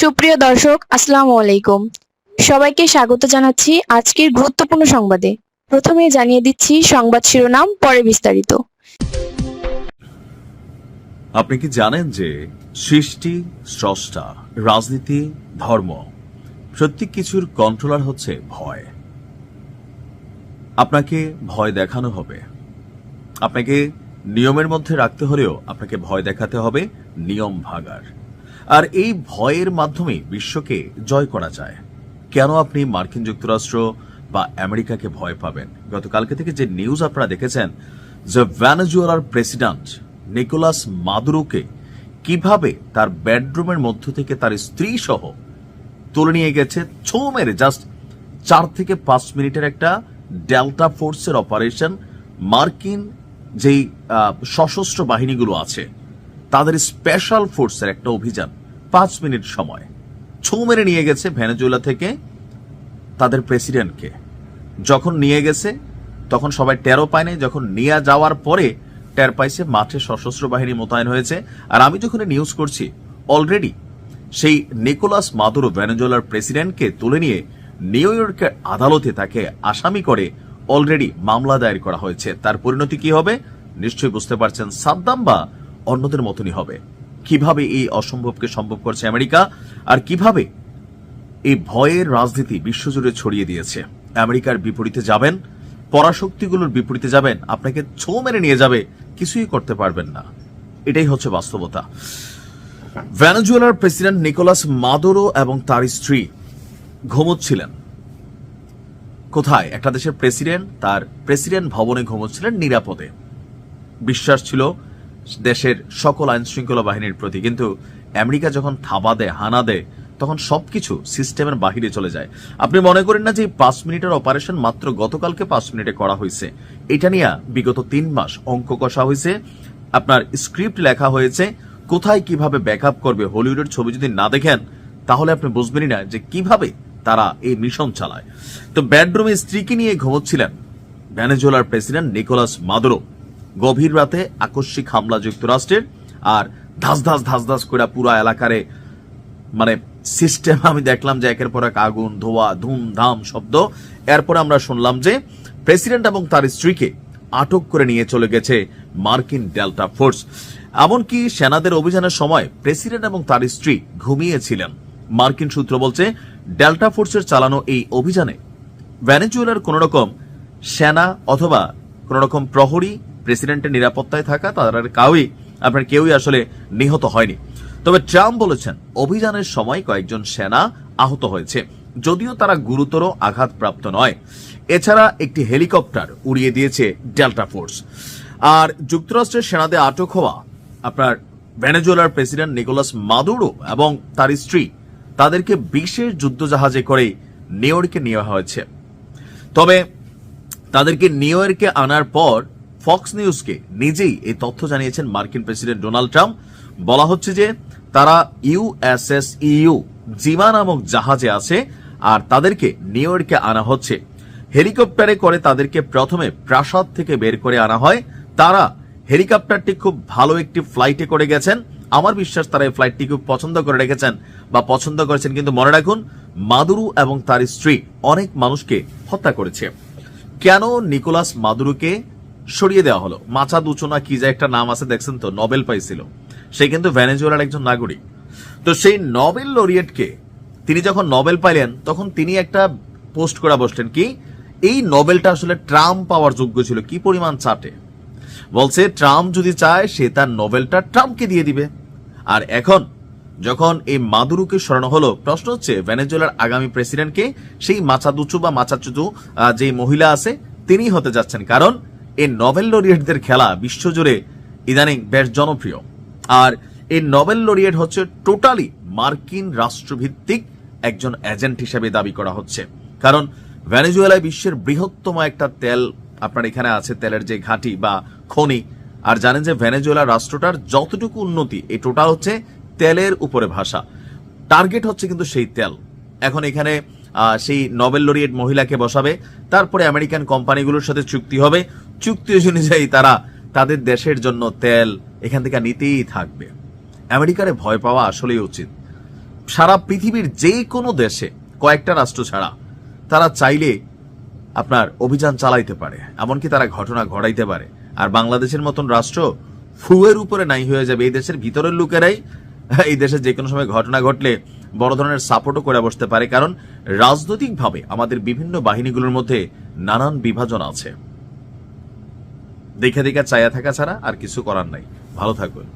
সুপ্রিয় দর্শক, আসসালামু আলাইকুম। সবাইকে স্বাগত জানাচ্ছি আজকের গুরুত্বপূর্ণ সংবাদে। প্রথমে জানিয়ে দিচ্ছি সংবাদ শিরোনাম, পরে বিস্তারিত। আপনি কি জানেন যে সৃষ্টি, স্রষ্টা, রাজনীতি, ধর্ম প্রত্যেক কিছুর কন্ট্রোলার হচ্ছে ভয়। আপনাকে ভয় দেখানো হবে। আপনাকে নিয়মের মধ্যে রাখতে হলেও আপনাকে ভয় দেখাতে হবে নিয়ম ভাগার। আর এই ভয়ের মাধ্যমে বিশ্বকে জয় করা যায়। কেন আপনি মার্কিন যুক্তরাষ্ট্র বা আমেরিকাকে ভয় পাবেন? গতকালকে থেকে যে নিউজ আপনারা দেখেছেন, যে ভ্যানেজুয়েলার প্রেসিডেন্ট নিকোলাস মাদুরোকে কীভাবে তার বেডরুমের মধ্য থেকে তার স্ত্রী সহ তুলে নিয়ে গেছে, ছো মেরে, জাস্ট চার থেকে পাঁচ মিনিটের একটা ডেল্টা ফোর্সের অপারেশন। মার্কিন যেই সশস্ত্র বাহিনীগুলো আছে, তাদের স্পেশাল ফোর্সের একটা অভিযান। পাঁচ মিনিট সময়। ছৌ মেরে নিয়ে গেছে ভেনেজুয়েলা থেকে তাদের প্রেসিডেন্টকে। যখন নিয়ে গেছে, তখন সবাই টেরও পায় নাই। যখন নিয়ে যাওয়ার পরে টের পাইছে মাঠে সশস্ত্র বাহিনী মোতায়েন হয়েছে। আর আমি যখন নিউজ করছি অলরেডি সেই নিকোলাস মাদুরো ভেনেজুয়েলার প্রেসিডেন্টকে তুলে নিয়ে নিউ ইয়র্কের আদালতে তাকে আসামি করে অলরেডি মামলা দায়ের করা হয়েছে। তার পরিণতি কি হবে? নিশ্চয়ই বুঝতে পারছেন, সাদ্দাম বা অন্যদের মতনই হবে। কীভাবে এই অসম্ভবকে সম্ভব করছে আমেরিকা আর কীভাবে এই ভয়ের রাজনীতি বিশ্বজুড়ে ছড়িয়ে দিয়েছে? আমেরিকার বিপরীতে যাবেন, পরাশক্তিগুলোর বিপরীতে যাবেন, আপনাকে ছো মেরে নিয়ে যাবে, কিছুই করতে পারবেন না। এটাই হচ্ছে বাস্তবতা। ভেনেজুয়েলার প্রেসিডেন্ট নিকোলাস মাদোরো এবং তার স্ত্রী ঘুমোচ্ছিলেন। কোথায়? একটা দেশের প্রেসিডেন্ট, তার প্রেসিডেন্ট ভবনে ঘুমোচ্ছিলেন নিরাপদে। বিশ্বাস ছিল দেশের সকল আইন শৃঙ্খলা বাহিনীর প্রতি। কিন্তু আমেরিকা যখন থাবা দেয়, হানা দেয়, তখন সবকিছু সিস্টেমের বাহিরে চলে যায়। আপনি মনে করেন না যে পাঁচ মিনিটের অপারেশন মাত্র গতকালকে পাঁচ মিনিটে করা হয়েছে? এটা নিয়ে বিগত তিন মাস অঙ্ক কষা হয়েছে। আপনার স্ক্রিপ্ট লেখা হয়েছে, কোথায় কীভাবে ব্যাকআপ করবে হলিউডের ছবি যদি না দেখেন, তাহলে আপনি বুঝবেনই না যে কীভাবে তারা এই মিশন চালায়। তো বেডরুমে স্ত্রীকে নিয়ে ঘুমোচ্ছিলেন। ভেনেজুয়েলার প্রেসিডেন্ট নিকোলাস মাদুরো। গভীর রাতে আকস্মিক হামলা যুক্তরাষ্ট্রের, আর ধাস ধাস ধাস ধাস করে পুরো এলাকারে মানে সিস্টেম আমি দেখলাম যে একের পর এক আগুন, ধোয়া, ধুমধাম শব্দ। এরপর আমরা শুনলাম যে প্রেসিডেন্ট এবং তার স্ত্রীকে আটক করে নিয়ে চলে গেছে মার্কিন ডেল্টা ফোর্স। এমনকি সেনাদের অভিযানের সময় প্রেসিডেন্ট এবং তার স্ত্রী ঘুমিয়েছিলেন। মার্কিন সূত্র বলছে, ডেল্টা ফোর্সের চালানো এই অভিযানে ভেনেজুয়েলার কোন রকম সেনা অথবা কোন রকম প্রহরী প্রেসিডেন্টের নিরাপত্তায় থাকা, তারা কাউই, আপনার কেউই আসলে নিহত হয়নি। তবে ট্রাম্প বলেছেন, অভিযানের সময় কয়েকজন সেনা আহত হয়েছে। যদিও তারা গুরুতর আঘাতপ্রাপ্ত নয়। এছাড়া একটি হেলিকপ্টার উড়িয়ে দিয়েছে ডেল্টা ফোর্স। আর যুক্তরাষ্ট্রের সেনাদের আটক হওয়া, আপনার ভেনেজুয়েলার প্রেসিডেন্ট নিকোলাস মাদুরো এবং তার স্ত্রী, তাদেরকে বিশেষ যুদ্ধজাহাজে করে নিউ ইয়র্কে নেওয়া হয়েছে। তবে তাদেরকে নিউ ইয়র্কে আনার পর ফক্স নিউজকে নিজেই এই তথ্য জানিয়েছেন মার্কিন প্রেসিডেন্ট ডোনাল্ড ট্রাম্প। বলা হচ্ছে যে তারা ইউএসএস ইউ, জিমা নামক জাহাজে আছে আর তাদেরকে নিউ ইয়র্কে আনা হচ্ছে। হেলিকপ্টারে করে তাদেরকে প্রথমে প্রাসাদ থেকে বের করে আনা হয়। তারা হেলিকপ্টারটি খুব ভালো একটি ফ্লাইটে করে গেছেন। আমার বিশ্বাস তারা এই ফ্লাইটটি খুব পছন্দ করে রেখেছেন বা পছন্দ করেছেন। কিন্তু মনে রাখুন, মাদুরু এবং তার স্ত্রী অনেক মানুষকে হত্যা করেছে। কেন নিকোলাস মাদুরুকে সরিয়ে দেওয়া হলো। মাচা দুচনা কি যে একটা নাম আছে, দেখছেন তো, নোবেল পাইছিল। সে কিন্তু ভেনেজুয়েলার একজন নাগরিক। তো সেই নোবেল লরিয়েটকে তিনি যখন নোবেল পাইলেন, তখন তিনি একটা পোস্ট করে বসলেন কি, এই নোবেলটা আসলে ট্রাম্প পাওয়ার যোগ্য ছিল। কি পরিমাণ চাটে? বলছে, ট্রাম্প যদি চায়, সে তার নোবেলটা ট্রাম্পকে দিয়ে দিবে। আর এখন, যখন এই মাদুরুকে সরানো হলো, প্রশ্ন হচ্ছে, ভেনেজুয়েলার আগামী প্রেসিডেন্টকে সেই মাচাদুচু বা মাচাচুচু যে মহিলা আছে, তিনি হতে যাচ্ছেন। কারণ এই নোবেল লরিয়েটদের খেলা বিশ্বজুড়ে ইদানিং বেশ জনপ্রিয়। আর এই নোবেল লরিয়েট হচ্ছে টোটালি মার্কিন রাষ্ট্রভিত্তিক একজন এজেন্ট হিসেবে দাবি করা হচ্ছে। কারণ ভেনেজুয়েলায় বিশ্বের বৃহত্তম একটা তেল, আপনার এখানে আছে তেলের যে ঘাঁটি বা খনি, আর জানেন যে ভেনেজুয়েলা রাষ্ট্রটার যতটুকু উন্নতি এই টোটাল হচ্ছে তেলের উপরে ভাষা টার্গেট হচ্ছে কিন্তু সেই তেল। এখন এখানে সেই নোবেল লরিয়েট মহিলাকে বসাবে। তারপরে আমেরিকান কোম্পানিগুলোর সাথে চুক্তি হবে। চুক্তি অনুযায়ী তারা তাদের দেশের জন্য তেল এখান থেকে নিতেই থাকবে। আমেরিকারে ভয় পাওয়া আসলেই উচিত। সারা পৃথিবীর যে কোনো দেশে কয়েকটা রাষ্ট্র ছাড়া তারা চাইলে আপনার অভিযান চালাইতে পারে। এমনকি তারা ঘটনা ঘটাইতে পারে। আর বাংলাদেশের মতন রাষ্ট্র ফুয়ের উপরে নাই হয়ে যাবে। এই দেশের ভিতরের লোকেরাই এই দেশে যে কোনো সময় ঘটনা ঘটলে বড় ধরনের সাপোর্টও করে বসতে পারে, কারণ রাজনৈতিকভাবে আমাদের বিভিন্ন বাহিনীগুলোর মধ্যে নানান বিভাজন আছে। দেখে দেখে চায়া থাকা ছাড়া আর কিছু করার নাই। ভালো থাকবেন।